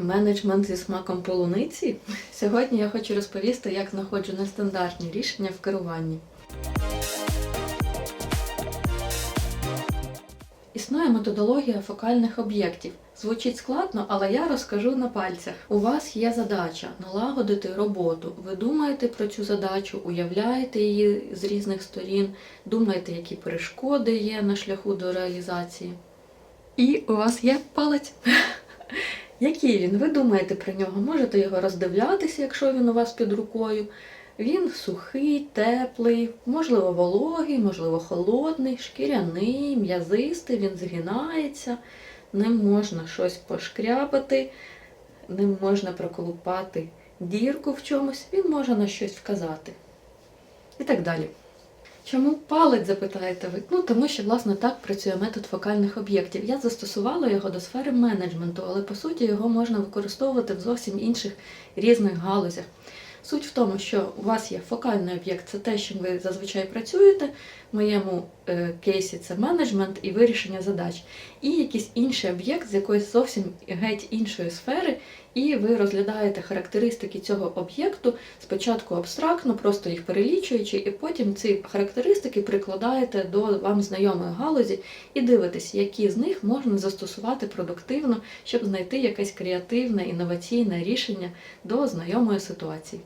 Менеджмент зі смаком полуниці. Сьогодні я хочу розповісти, як знаходжу нестандартні рішення в керуванні. Існує методологія фокальних об'єктів. Звучить складно, але я розкажу на пальцях. У вас є задача налагодити роботу. Ви думаєте про цю задачу, уявляєте її з різних сторін, думаєте, які перешкоди є на шляху до реалізації. І у вас є палець. Який він? Ви думаєте про нього? Можете його роздивлятися, якщо він у вас під рукою. Він сухий, теплий, можливо, вологий, можливо, холодний, шкіряний, м'язистий, він згинається, ним можна щось пошкрябати, ним можна проколупати дірку в чомусь, він може на щось вказати. І так далі. Чому палець, запитаєте ви? Ну, тому що, власне, так працює метод фокальних об'єктів. Я застосувала його до сфери менеджменту, але по суті його можна використовувати в зовсім інших різних галузях. Суть в тому, що у вас є фокальний об'єкт, це те, чим ви зазвичай працюєте. В моєму е, кейсі це менеджмент і вирішення задач. І якийсь інший об'єкт з якоїсь зовсім геть іншої сфери, і ви розглядаєте характеристики цього об'єкту спочатку абстрактно, просто їх перелічуючи, і потім ці характеристики прикладаєте до вам знайомої галузі і дивитесь, які з них можна застосувати продуктивно, щоб знайти якесь креативне, інноваційне рішення до знайомої ситуації.